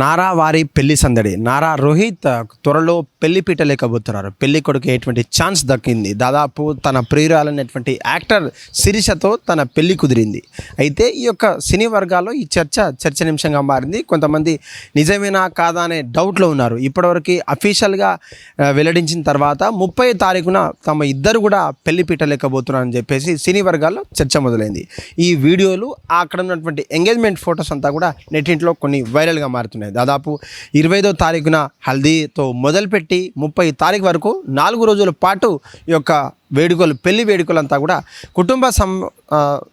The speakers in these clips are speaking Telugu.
నారా వారి పెళ్ళి సందడి. నారా రోహిత్ త్వరలో పెళ్ళి పీట లేకపోతున్నారు. పెళ్ళి కొడుకు ఎటువంటి ఛాన్స్ దక్కింది. దాదాపు తన ప్రియురాలైనటువంటి యాక్టర్ శిరీషతో తన పెళ్ళి కుదిరింది. అయితే ఈ యొక్క సినీ వర్గాల్లో ఈ చర్చ చర్చనీయాంశంగా మారింది. కొంతమంది నిజమేనా కాదా అనే డౌట్లో ఉన్నారు. ఇప్పటివరకు అఫీషియల్గా వెల్లడించిన తర్వాత ముప్పై తారీఖున తమ ఇద్దరు కూడా పెళ్ళి పీట లేకబోతున్నారని చెప్పేసి సినీ వర్గాల్లో చర్చ మొదలైంది. ఈ వీడియోలు అక్కడ ఉన్నటువంటి ఎంగేజ్మెంట్ ఫొటోస్ అంతా కూడా నెట్టింట్లో కొన్ని వైరల్గా మారుతున్నాయి. దాదాపు ఇరవైదో తారీఖున హల్దీతో మొదలుపెట్టి ముప్పై తారీఖు వరకు నాలుగు రోజుల పాటు ఈ యొక్క వేడుకలు పెళ్ళి వేడుకలంతా కూడా కుటుంబ సం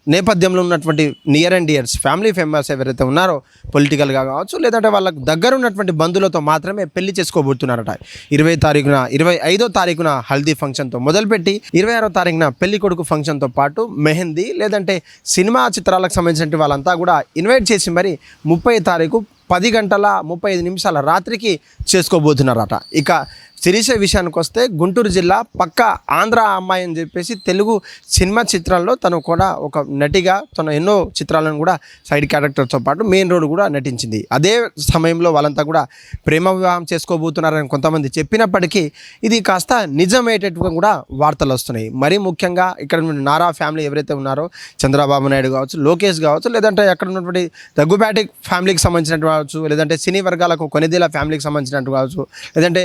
నేపథ్యంలో ఉన్నటువంటి near and dears family members ఎవరైతే ఉన్నారో పొలిటికల్గా కావచ్చు లేదంటే వాళ్ళకు దగ్గర ఉన్నటువంటి బంధువులతో మాత్రమే పెళ్ళి చేసుకోబోతున్నారట. ఇరవై తారీఖున ఇరవై ఐదో తారీఖున హల్దీ ఫంక్షన్తో మొదలుపెట్టి ఇరవై ఆరో తారీఖున పెళ్ళి కొడుకు ఫంక్షన్తో పాటు మెహందీ లేదంటే సినిమా చిత్రాలకు సంబంధించిన వాళ్ళంతా కూడా ఇన్వైట్ చేసి మరి ముప్పై తారీఖు పది గంటల ముప్పై ఐదు నిమిషాల రాత్రికి చేసుకోబోతున్నారట. ఇక శిరీష విషయానికి వస్తే గుంటూరు జిల్లా పక్క ఆంధ్ర అమ్మాయి అని చెప్పేసి తెలుగు సినిమా చిత్రాల్లో తను కూడా ఒక నటిగా తను ఎన్నో చిత్రాలను కూడా సైడ్ క్యారెక్టర్తో పాటు మెయిన్ రోల్ కూడా నటించింది. అదే సమయంలో వాళ్ళంతా కూడా ప్రేమ వివాహం చేసుకోబోతున్నారని కొంతమంది చెప్పినప్పటికీ ఇది కాస్త నిజమయ్యేటట్టుగా కూడా వార్తలు వస్తున్నాయి. మరీ ముఖ్యంగా ఇక్కడ నారా ఫ్యామిలీ ఎవరైతే ఉన్నారో చంద్రబాబు నాయుడు కావచ్చు లోకేష్ కావచ్చు లేదంటే అక్కడ ఉన్నటువంటి దగ్గుబాటి ఫ్యామిలీకి సంబంధించినట్టు కావచ్చు లేదంటే సినీ వర్గాలకు కొనిదేల ఫ్యామిలీకి సంబంధించినట్టు కావచ్చు లేదంటే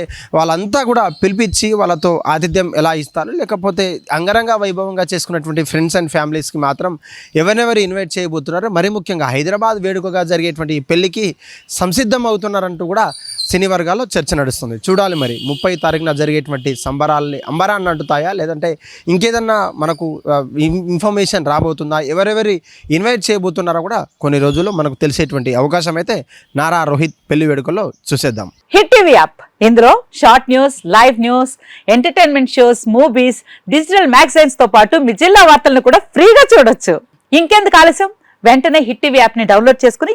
అంతా కూడా పిలిపించి వాళ్ళతో ఆతిథ్యం ఎలా ఇస్తారు? లేకపోతే అంగరంగ వైభవంగా చేసుకున్నటువంటి ఫ్రెండ్స్ అండ్ ఫ్యామిలీస్కి మాత్రం ఎవరెవరు ఇన్వైట్ చేయబోతున్నారో? మరి ముఖ్యంగా హైదరాబాద్ వేడుకగా జరిగేటువంటి ఈ పెళ్ళికి సంసిద్ధం అవుతున్నారంటూ కూడా సినీ వర్గాల్లో చర్చ నడుస్తుంది. చూడాలి మరి. ముప్పై తారీఖున జరిగేటువంటి సంబరాల్ని అంబరాన్ని అంటుతాయా? లేదంటే ఇంకేదన్నా మనకు ఇన్ఫర్మేషన్ రాబోతుందా? ఎవరెవరి ఇన్వైట్ చేయబోతున్నారో కూడా కొన్ని రోజుల్లో మనకు తెలిసేటువంటి అవకాశం అయితే నారా రోహిత్ పెళ్ళి వేడుకల్లో చూసేద్దాం. Hit TV app. ఇందులో short news live news entertainment shows movies digital మ్యాగజైన్స్తో పాటు మీ జిల్లా వార్తలను కూడా ఫ్రీగా చూడొచ్చు. ఇంకెందుకు ఆలస్యం? వెంటనే హిట్ టీవీ యాప్ని డౌన్లోడ్ చేసుకుని